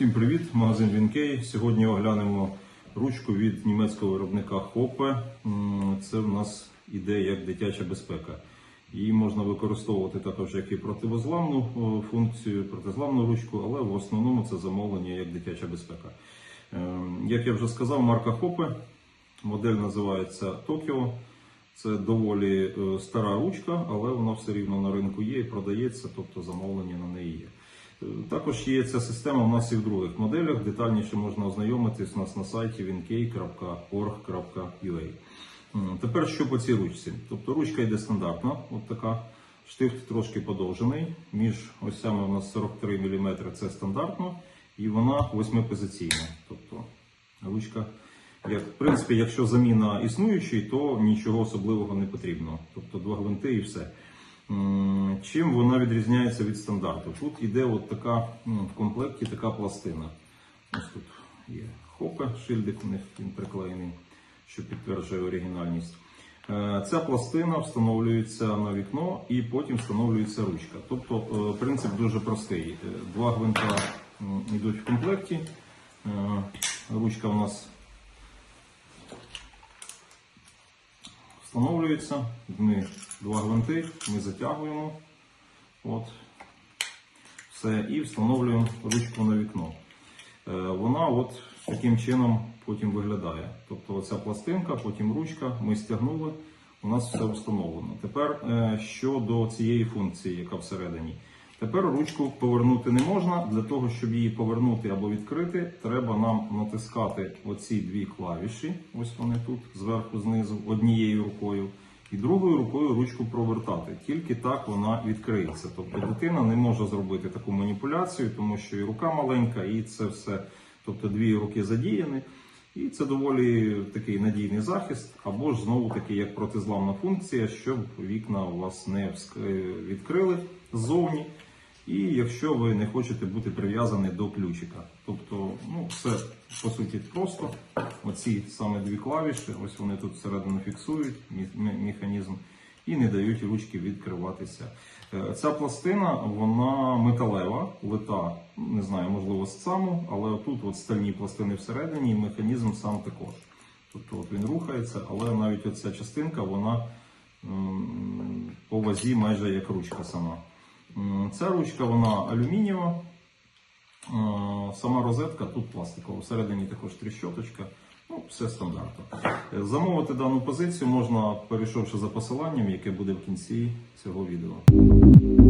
Всім привіт, магазин Вінкей. Сьогодні оглянемо ручку від німецького виробника. М, Це в нас іде як дитяча безпека. Її можна використовувати також як і противозламну функцію, протизламну ручку, але в основному це замовлення як дитяча безпека. Ем, Як я вже сказав, марка Hoppe. Модель називається Tokyo. Це доволі е, стара ручка, але вона все рівно на ринку є і продається, тобто замовлення на неї є. Також є ця система в нас і в других моделях. Детальніше можна ознайомитись у нас на сайті winkey.org.ua. Тепер що по цій ручці? Тобто ручка йде стандартна, от така. Штифт трошки подовжений. Між осями у нас 43 мм це стандартно, і вона восьмипозиційна. Тобто ручка, як, в принципі, якщо заміна існуючої, то нічого особливого не потрібно. Тобто два гвинти і все. Чим вона відрізняється від стандарту? Тут іде от така м, в комплекті така пластина. Ось тут є хопе, шильдик у них він приклеєний, що підтверджує оригінальність. Е, Ця пластина встановлюється на вікно і потім встановлюється ручка. Тобто е, принцип дуже простий. Е, Два гвинта йдуть в комплекті. Ручка у нас встановлюється. дни два гвинти, ми затягуємо. От. Все, і встановлюємо ручку на вікно. Е, Вона от таким чином потім виглядає. Тобто оця пластинка, потім ручка, ми стягнули, у нас все встановлено. Тепер е, щодо цієї функції, яка всередині. Тепер ручку повернути не можна. Для того, щоб її повернути або відкрити, треба нам натискати оці дві клавіші. Ось вони тут, зверху, знизу, однією рукою. І другою рукою ручку провертати. Тільки так вона відкриється. Тобто дитина не може зробити таку маніпуляцію, тому що і рука маленька, і це все, тобто дві руки задіяні. І це доволі такий надійний захист, або ж знову таки як протизламна функція, щоб вікна у вас не відкрили ззовні. І якщо ви не хочете бути прив'язані до ключика. Тобто, ну, все по суті просто. Оці саме дві клавіші, ось вони тут всередину фіксують механізм і не дають ручки відкриватися. Е, Ця пластина, вона металева, лита, не знаю, можливо, з саму, але тут от стальні пластини всередині, і механізм сам також. Тобто от він рухається, але навіть оця частинка, вона по вазі майже як ручка сама. Ця ручка вона алюмінієва, сама розетка тут пластикова, всередині також тріщоточка. Ну, все стандартно. Е, Замовити дану позицію можна, перейшовши за посиланням, яке буде в кінці цього відео.